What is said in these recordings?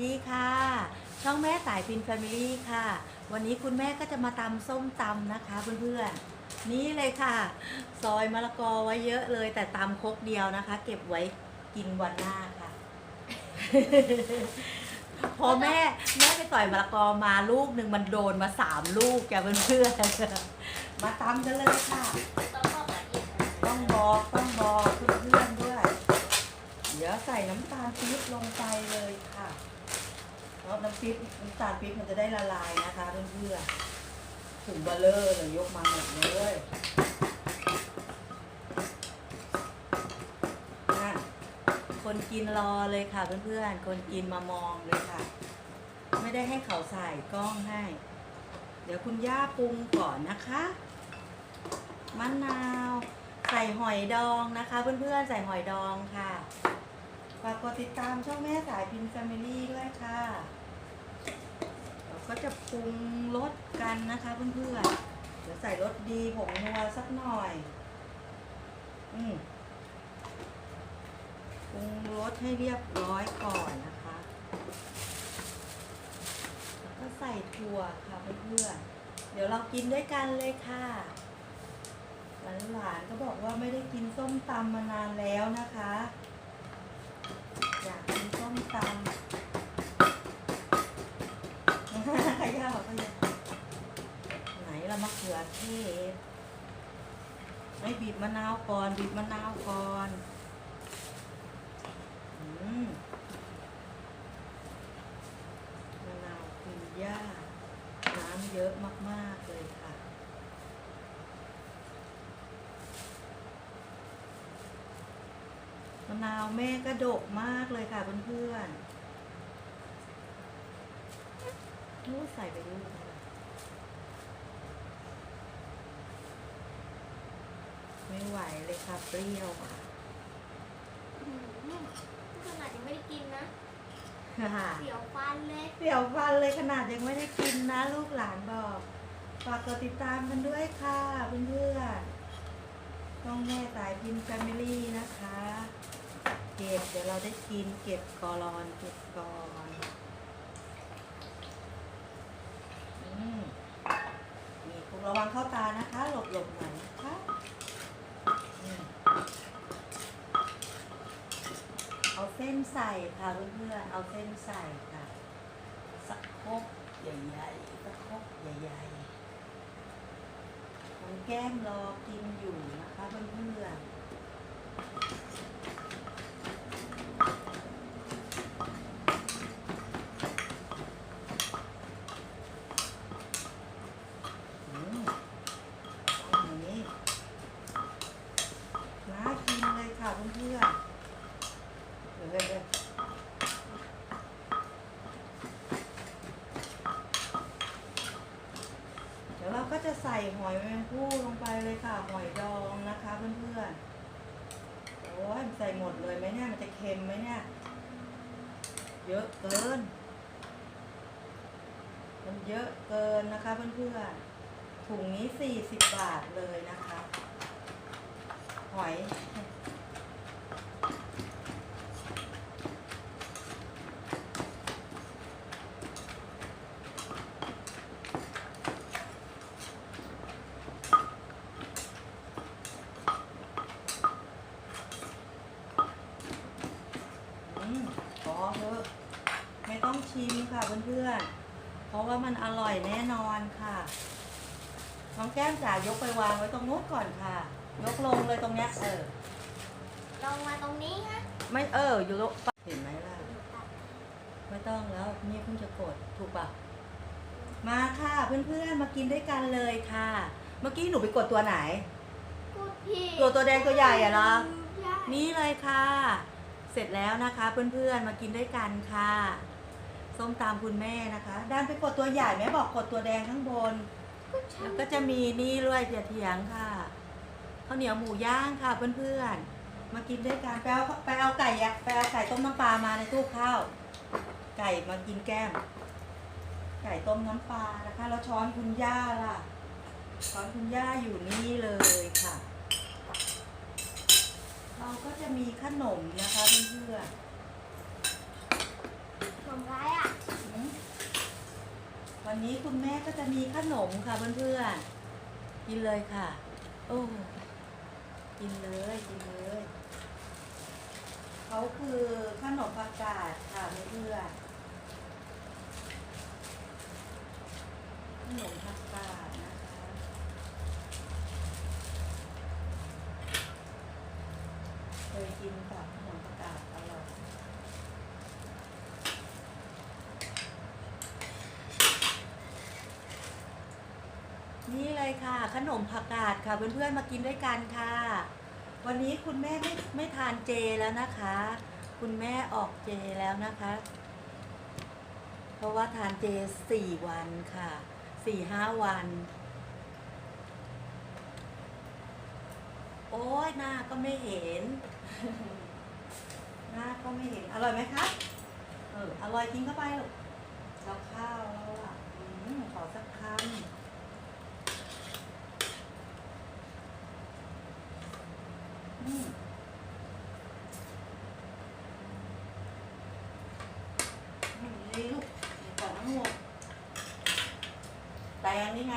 ดีค่ะ ช่องแม่สายฟินแฟมิลี่ค่ะ วันนี้คุณแม่ก็จะมาตำส้มตำนะคะเพื่อนๆ นี่เลยค่ะ ซอยมะละกอไว้เยอะเลย แต่ตำครกเดียวนะคะ เก็บไว้กินวันหน้าค่ะ พอแม่แม่ไปต่อยมะละกอมาลูกหนึ่งมันโดนมาสามลูกแกเพื่อนๆ มาตำกันเลยค่ะต้องบอกละเอียดนะต้องบอกต้องบอกเพื่อนๆด้วย เดี๋ยวใส่น้ำตาลปี๊บลงไปเลยค่ะ เพราะน้ำปี๊บน้ำตาลปี๊บมันจะได้ละลายนะคะเพื่อนๆถุงเบลเลอร์เลยยกมาหมดเลยคนกินรอเลยค่ะเพื่อนๆ คนกินมามองเลยค่ะ ไม่ได้ให้เขาใส่กล้องให้ เดี๋ยวคุณย่าปรุงก่อนนะคะมะนาว ใส่หอยดองนะคะ เพื่อนๆ ใส่หอยดองค่ะากกดติดตามช่องแม่สายพินแฟมิลี่ด้วยค่ะเราก็จะปรุงรสกันนะคะเพื่อนๆเดี๋ยวใส่รสดีผงนัวสักหน่อย อืมปรุงรสให้เรียบร้อยก่อนนะคะแล้วก็ใส่ถั่วค่ะเพื่อนๆเดี๋ยวเรากินด้วยกันเลยค่ะหลานๆก็บอกว่าไม่ได้กินส้มตำมานานแล้วนะคะ อยากกินส้มตำ ขย่าขย่าไหนละมะเขื อเทศไม่บีบมะนาวก่อนบีบมะนาวก่อนอมะนาวคือย่าน้ำเยอะมากๆเลยค่ะ มะนาวแม่ก็ดกมากเลยค่ะเพื่อนๆนู้ใส่ไปลูกนึ ไม่ไหวเลยค่ะเปรี้ยวอะอืมขนาดยังไม่ได้กินนะค่ะเสียวฟันเลยเปรี้ยวฟันเลยขนาดยังไม่ได้กินนะ ลูกหลานบอก ฝากกดติดตามกันด้วยค่ะเพื่อนๆต้องแม่สายพิมพ์แฟมิลี่นะคะ เก็บเดี๋ยวเราได้กินเก็บกอรอนเก็บก่อนอืมมีคุณระวังเข้าตานะคะ หลบหลบหน่อยนะคะอืมเอาเส้ นใส่ค่ะเพื่อนๆเอาเส้นใส่ค่ะสักครกใหญ่ๆสักครกใหญ่ๆของแก้มรอกินอยู่นะคะเพื่อนๆ อืมเอาอย่างนี้น่ากินเลยค่ะเพื่อนๆเดี๋ยวเดี๋ยวเดี๋ยวเราก็จะใส่หอยแมงผู้ลงไปเลยค่ะ หอยดองนะคะเพื่อนๆ โอ้ยใส่หมดเลยไหมเนี่ย มันจะเค็มไหมเนี่ย เยอะเกิน มันเยอะเกินนะคะเพื่อนๆ ถุงนี้ 40 บาทเลยนะคะ หอย อืมพอเถอะไม่ต้องชิมค่ะ เพื่อนๆ เพราะว่ามันอร่อยแน่นอนค่ะ น้องแก้มจ๋ายกไปวางไว้ตรงนู้นก่อนค่ะ ยกลงเลยตรงเนี้ยเออ ลงมาตรงนี้ฮะไม่เออ อยู่ลงเห็นไหมล่ะ ไม่ต้องแล้วนี่เพิ่งจะกดถูกปะมาค่ะเพื่อนๆ มากินด้วยกันเลยค่ะ เมื่อกี้หนูไปกดตัวไหน พูดผิดตัวตัวแดงตัวใหญ่อะเหรอใช่นี่เลยค่ะ เสร็จแล้วนะคะเพื่อนๆ มากินด้วยกันค่ะ ส้มตามคุณแม่นะคะ ด้านไปกดตัวใหญ่แม่บอกกดตัวแดงข้างบน แล้วก็จะมีนี่ด้วยเจียเถียงค่ะข้าวเหนียวหมูย่างค่ะเพื่อนๆ มากินด้วยกันไปเอาไปเอาไก่อะไปเอาไก่ต้มน้ำปลามาในตู้ข้าว ไก่มากินแก้ม ไก่ต้มน้ำปลานะคะ แล้วช้อนคุณย่าล่ะ ช้อนคุณย่าอยู่นี่เลยค่ะ เราก็จะมีขนมนะคะเพื่อนขนมอะไร วั นี้คุณแม่ก็จะมีขนมค่ะเพื่อนๆ กินเลยค่ะ โอ้กินเลยกินเลยเขาคือขนมผักกาดค่ะเพื่อนๆขนมผักกาดนะคะ เคยกินกับขนมผักกาดอร่อย นี่ เลยค่ะ ขนมผักกาดค่ะ เพื่อนๆมากินด้วยกันค่ะ วันนี้คุณแม่ไม่ไม่ทานเจแล้วนะคะ คุณแม่ออกเจแล้วนะคะ เพราะว่าทานเจสี่วันค่ะสี่ห้าวัน โอ้ยหน้าก็ไม่เห็น หน้าก็ไม่เห็น อร่อยไหมคะเอออร่อยกินเข้าไปลูกเราข้าวเราอะอืมขอสักคำ อืมอืมดีลูกมีของทั้งหมแตงนี่ไง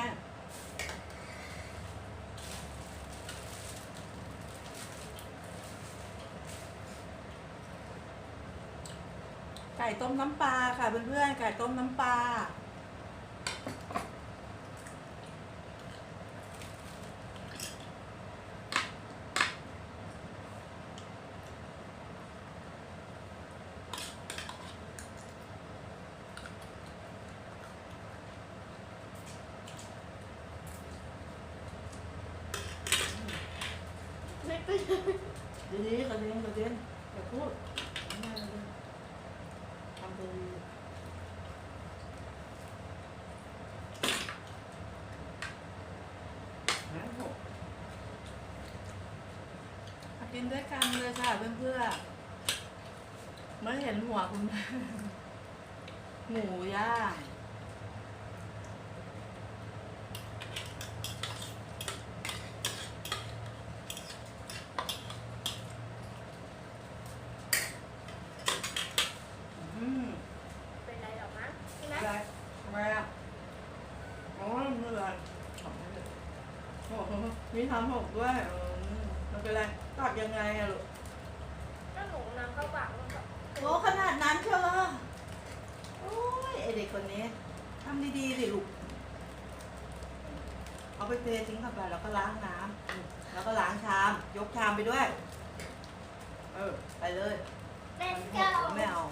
ไก่ต้มน้ำปลาค่ะเพื่อนๆไก่ต้มน้ำปลา ไม่ไปเลยดีๆกระเด็นกระเด็นอย่าพูดไม่ได้เลยทำไปดีนะหกกินด้วยกันเลยค่ะเพื่อนๆไม่เห็นหัวคุณแม่หมูย่างอืม เป็นไรหรอกมั้งใช่ไหม อะไรทำไมอะอ๋อไม่เป็นไรทำไม่ได้ โอ้โหมีทำหกด้วยเออมันเป็นไรตัดยังไงอะลูกก็หนูน้ำเข้าปากมันก็โอ้ขนาดนั้นเชียวเหรอโอ้ยไอเด็กคนนี้ทำดีๆสิลูก เอาไปเททิ้งเข้าไปแล้วก็ล้างน้ำอืมแล้วก็ล้างชาม ยกชามไปด้วย เออ ไปเลยเป็นมันหเจ้ากไม่เอา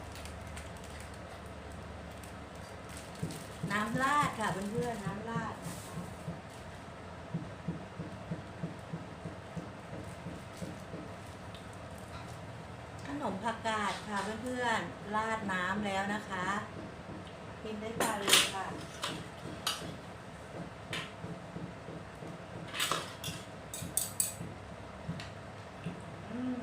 น้ำราดค่ะเพื่อนๆน้ำราดนะคะข นมผักกาดค่ะเพื่อนๆ ราดน้ำแล้วนะคะกินได้กันเลยค่ะ อืม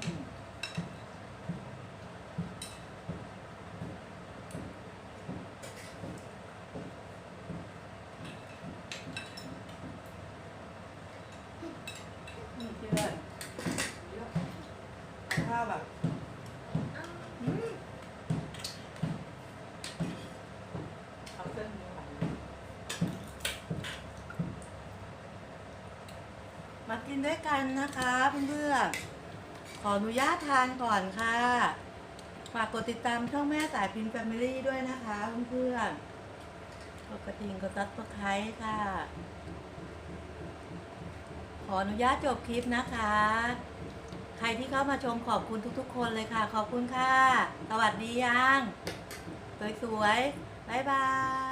นี่เพื่อนเอาข้าวแบบอืมเอาเส้นนี้ไหวมา กินด้วยกันนะคะเพื่อนๆขออนุญาตทานก่อนค่ะฝากกดติดตามช่องแม่สายพินแฟมิลี่ด้วยนะคะเพื่อนๆกดกระดิ่งกดซับสไครต์ค่ะ ขออนุญาตจบคลิปนะคะ ใครที่เข้ามาชมขอบคุณทุกๆ คนเลยค่ะ ขอบคุณค่ะ สวัสดียัง สวยๆ บ๊ายบาย